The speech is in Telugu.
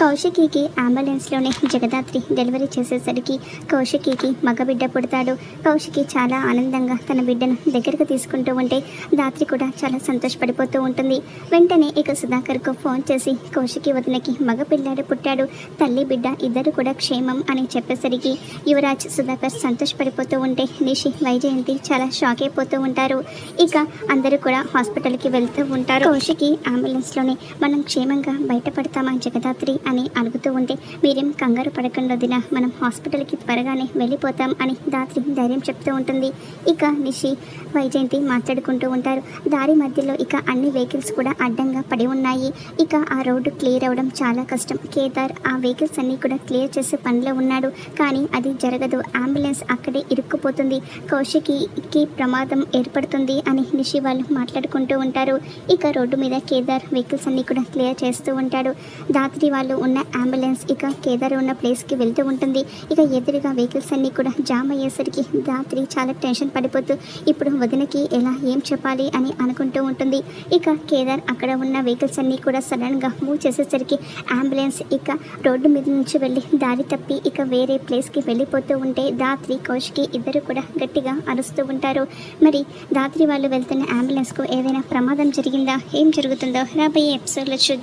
కౌశికికి అంబులెన్స్లోనే జగదాత్రి డెలివరీ చేసేసరికి కౌశికికి మగబిడ్డ పుడతాడు. కౌశికి చాలా ఆనందంగా తన బిడ్డను దగ్గరకు తీసుకుంటూ ఉంటే దాత్రి కూడా చాలా సంతోషపడిపోతూ ఉంటుంది. వెంటనే ఇక సుధాకర్కు ఫోన్ చేసి కౌశికి వదినకి మగ పిల్లాడు పుట్టాడు. తల్లి బిడ్డ ఇద్దరు కూడా క్షేమం అని చెప్పేసరికి యువరాజ్ సుధాకర్ సంతోషపడిపోతూ ఉంటే నిషి వైజయంతి చాలా షాక్ అయిపోతూ ఉంటారు. ఇక అందరూ కూడా హాస్పిటల్కి వెళ్తూ ఉంటారు. కౌశికి అంబులెన్స్లోనే మనం క్షేమంగా బయటపడతామా జగదాత్రి? అని అడుగుతూ ఉంటే మీరేం కంగారు పడకుండా వదిన. మనం హాస్పిటల్కి త్వరగానే వెళ్ళిపోతాం అని దాత్రి ధైర్యం చెప్తూ ఉంటుంది. ఇక నిషి వైజయంతి మాట్లాడుకుంటూ ఉంటారు. దారి మధ్యలో ఇక అన్ని వెహికల్స్ కూడా అడ్డంగా పడి ఉన్నాయి. ఇక ఆ రోడ్డు క్లియర్ అవ్వడం చాలా కష్టం. కేదార్ ఆ వెహికల్స్ అన్ని కూడా క్లియర్ చేసే పనిలో ఉన్నాడు. కానీ అది జరగదు. అంబులెన్స్ అక్కడే ఇరుక్కుపోతుంది. కౌశికి ప్రమాదం ఏర్పడుతుంది అని నిషి వాళ్ళు మాట్లాడుకుంటూ ఉంటారు. ఇక రోడ్డు మీద కేదార్ వెహికల్స్ అన్ని కూడా క్లియర్ చేస్తూ ఉంటాడు. దాత్రి వాళ్ళు ఉన్న అంబులెన్స్ ఇక కేదార్ ఉన్న ప్లేస్కి వెళ్తూ ఉంటుంది. ఇక ఎదురుగా వెహికల్స్ అన్ని కూడా జామ్ అయ్యేసరికి దాత్రి చాలా టెన్షన్ పడిపోతూ ఇప్పుడు వదినకి ఎలా ఏం చెప్పాలి అని అనుకుంటూ ఉంటుంది. ఇక కేదార్ అక్కడ ఉన్న వెహికల్స్ అన్ని కూడా సడన్గా మూవ్ చేసేసరికి అంబులెన్స్ ఇక రోడ్డు మీద నుంచి వెళ్ళి దారి తప్పి ఇక వేరే ప్లేస్కి వెళ్ళిపోతూ ఉంటే దాత్రి కౌశికి ఇద్దరు కూడా గట్టిగా అరుస్తూ ఉంటారు. మరి దాత్రి వాళ్ళు వెళ్తున్న అంబులెన్స్కు ఏదైనా ప్రమాదం జరిగిందా? ఏం జరుగుతుందో? రాబోయే ఎపిసోడ్లో చూద్దాం.